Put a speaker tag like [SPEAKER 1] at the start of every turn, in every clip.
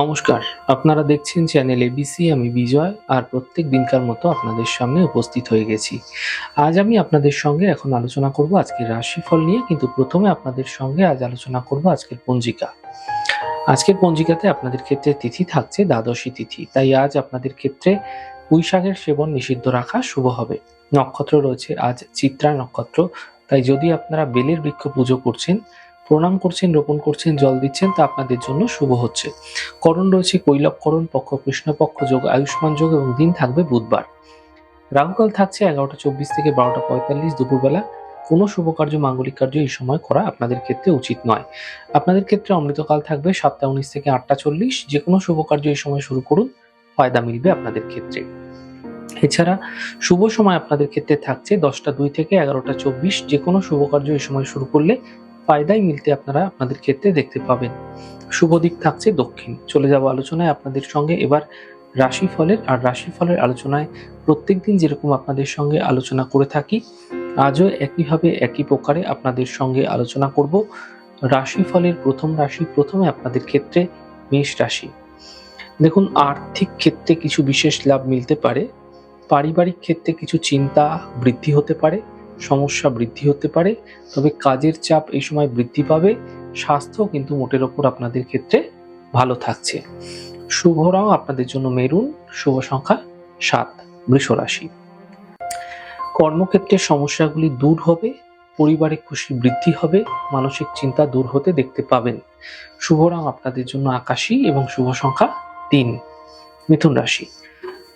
[SPEAKER 1] নমস্কার, আপনারা দেখছেন চ্যানেল এবিসি আমি বিজয়, আর প্রত্যেক দিনকার মতো আপনাদের সামনে উপস্থিত হয়ে গেছি। আজ আমি আপনাদের সঙ্গে এখন আলোচনা করব আজকের রাশিফল নিয়ে, কিন্তু প্রথমে আপনাদের সঙ্গে আজ আলোচনা করব আজকের পঞ্জিকা। আজকের পঞ্জিকাতে আপনাদের ক্ষেত্রে তিথি থাকছে দ্বাদশী তিথি, তাই আজ আপনাদের ক্ষেত্রে পুঁই শাকের সেবন নিষিদ্ধ রাখা শুভ হবে। নক্ষত্র রয়েছে আজ চিত্রা নক্ষত্র, তাই যদি আপনারা বেলের বৃক্ষ পুজো করছেন প্রণাম করছেন, রোপণ করছেন, জল দিচ্ছেন, তা আপনাদের জন্য শুভ হচ্ছে। করণ রয়েছে কৈলবকরণ পক্ষ কৃষ্ণপক্ষ যোগ আয়ুষ্মান যোগ এবং দিন থাকবে বুধবার। রাহুকাল থাকছে এগারোটা চব্বিশ থেকে বারোটা পঁয়তাল্লিশ দুপুরবেলা। কোনো শুভ কার্য, মাঙ্গলিক কার্য এই সময় করা আপনাদের ক্ষেত্রে উচিত নয়। আপনাদের ক্ষেত্রে অমৃতকাল থাকবে সাতটা উনিশ থেকে আটটা চল্লিশ। যে কোনো শুভ কার্য এই সময় শুরু করুন, ফায়দা মিলবে আপনাদের ক্ষেত্রে। এছাড়া শুভ সময় আপনাদের ক্ষেত্রে থাকছে দশটা দুই থেকে এগারোটা চব্বিশ। যে কোনো শুভ কার্য এই সময় শুরু করলে ফায়দাই মিলতে আপনারা আপনাদের ক্ষেত্রে দেখতে পাবেন। শুভ দিক থাকছে দক্ষিণ। চলে যাব আলোচনায় আপনাদের সঙ্গে। এবার রাশিফলের আর রাশিফলের আলোচনায় প্রত্যেকদিন যেরকম আপনাদের সঙ্গে আলোচনা করে থাকি, আজও একইভাবে একই প্রকারে আপনাদের সঙ্গে আলোচনা করব। রাশিফলের প্রথম রাশি প্রথমে আপনাদের ক্ষেত্রে মেষ রাশি। দেখুন, আর্থিক ক্ষেত্রে কিছু বিশেষ লাভ মিলতে পারে। পারিবারিক ক্ষেত্রে কিছু চিন্তা বৃদ্ধি হতে পারে। সমস্যা বৃদ্ধি হতে পারে, তবে কাজের চাপ এই সময় বৃদ্ধি পাবে, স্বাস্থ্য কিন্তু মোটের ওপর আপনাদের ক্ষেত্রে ভালো থাকছে। শুভ রং আপনাদের জন্য মেরুন, শুভ সংখ্যা সাত, বৃষ রাশি। কর্মক্ষেত্রে সমস্যাগুলি দূর হবে, পরিবারে খুশি বৃদ্ধি হবে, মানসিক চিন্তা দূর হতে দেখতে পাবেন। শুভ রং আপনাদের জন্য আকাশী এবং শুভ সংখ্যা তিন, মিথুন রাশি।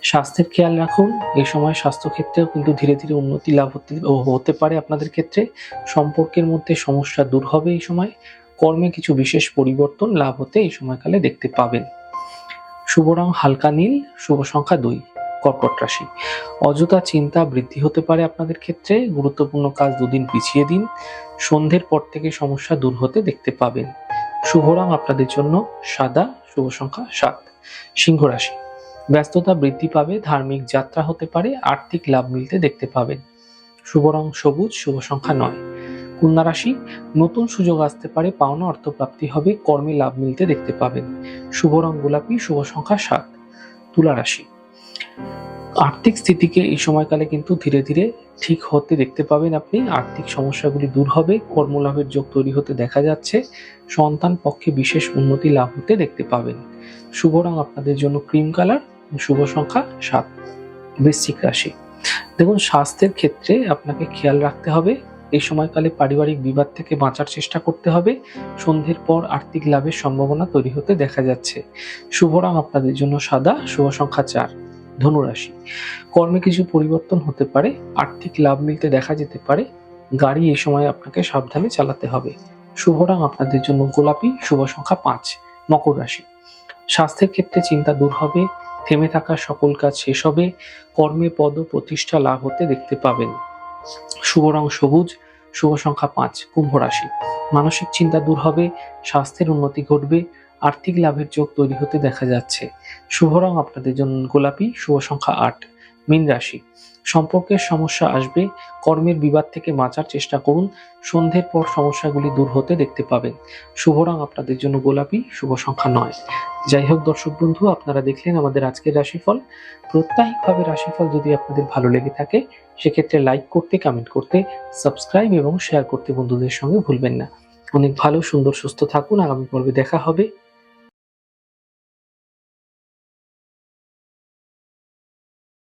[SPEAKER 1] স্বাস্থ্যের খেয়াল রাখুন। এই সময় স্বাস্থ্য ক্ষেত্রেও কিন্তু ধীরে ধীরে উন্নতি লাভ হতে হতে পারে আপনাদের ক্ষেত্রে। সম্পর্কের মধ্যে সমস্যা দূর হবে এই সময়। কর্মে কিছু বিশেষ পরিবর্তন লাভ হতে এই সময়কালে দেখতে পাবেন। শুভ রং হালকা নীল, শুভ সংখ্যা দুই, কর্কট রাশি। অযথা চিন্তা বৃদ্ধি হতে পারে আপনাদের ক্ষেত্রে। গুরুত্বপূর্ণ কাজ দুদিন পিছিয়ে দিন। সন্ধ্যের পর থেকে সমস্যা দূর হতে দেখতে পাবেন। শুভ রং আপনাদের জন্য সাদা, শুভ সংখ্যা সাত। সিংহ রাশি। ব্যস্ততা বৃদ্ধি পাবে, ধার্মিক যাত্রা হতে পারে, আর্থিক লাভ মিলতে দেখতে পাবেন। শুভ রং সবুজ, শুভ সংখ্যা নয়। কন্যা রাশি, নতুন সুযোগ আসতে পারে, পাওনা অর্থ প্রাপ্তি হবে, কর্মে লাভ মিলতে দেখতে পাবেন। শুভ রং গোলাপি, শুভ সংখ্যা সাত। তুলা রাশি, আর্থিক স্থিতিকে এই সময়কালে কিন্তু ধীরে ধীরে ঠিক হতে দেখতে পাবেন আপনি। আর্থিক সমস্যাগুলি দূর হবে, কর্মলাভের যোগ তৈরি হতে দেখা যাচ্ছে, সন্তান পক্ষে বিশেষ উন্নতি লাভ হতে দেখতে পাবেন। শুভ রং আপনাদের জন্য ক্রিম কালার শুভ সংখ্যা সাত, বৃশ্চিক রাশি। দেখুন, স্বাস্থ্যের ক্ষেত্রে আপনাকে খেয়াল রাখতে হবে। এই সময়কালে পারিবারিক বিবাদ থেকে বাঁচার চেষ্টা করতে হবে। সন্ধ্যের পর আর্থিক লাভের সম্ভাবনা তৈরি হতে দেখা যাচ্ছে। শুভ রং আপনাদের জন্য সাদা, শুভ সংখ্যা চার, ধনুরাশি। কর্মে কিছু পরিবর্তন হতে পারে, আর্থিক লাভ মিলতে দেখা যেতে পারে। গাড়ি এই সময় আপনাকে সাবধানে চালাতে হবে। শুভ রং আপনাদের জন্য গোলাপি, শুভ সংখ্যা পাঁচ, মকর রাশি। স্বাস্থ্যের ক্ষেত্রে চিন্তা দূর হবে। থেমে থাকা সকল কাজ শেষ হবে, কর্মে পদ প্রতিষ্ঠা লাভ হতে দেখতে পাবেন। শুভ রং সবুজ, শুভ সংখ্যা পাঁচ, কুম্ভ রাশি। মানসিক চিন্তা দূর হবে, স্বাস্থ্যের উন্নতি ঘটবে, আর্থিক লাভের যোগ তৈরি হতে দেখা যাচ্ছে। শুভ রং আপনাদের জন্য গোলাপি, শুভ সংখ্যা আট। মীন রাশি। সম্পর্কের সমস্যা আসবে, কর্মের বিবাদ থেকে বাঁচার চেষ্টা করুন, সন্ধ্যের পর সমস্যাগুলি দূর হতে দেখতে পাবেন। শুভ রং আপনাদের জন্য গোলাপি, শুভ সংখ্যা নয়। যাই হোক দর্শক বন্ধু, আপনারা দেখলেন আমাদের আজকের রাশিফল। প্রত্যাহিকভাবে রাশিফল যদি আপনাদের ভালো লেগে থাকে, সেক্ষেত্রে লাইক করতে কমেন্ট করতে, সাবস্ক্রাইব এবং শেয়ার করতে বন্ধুদের সঙ্গে ভুলবেন না। অনেক ভালো, সুন্দর, সুস্থ থাকুন। আগামী পর্বে দেখা হবে।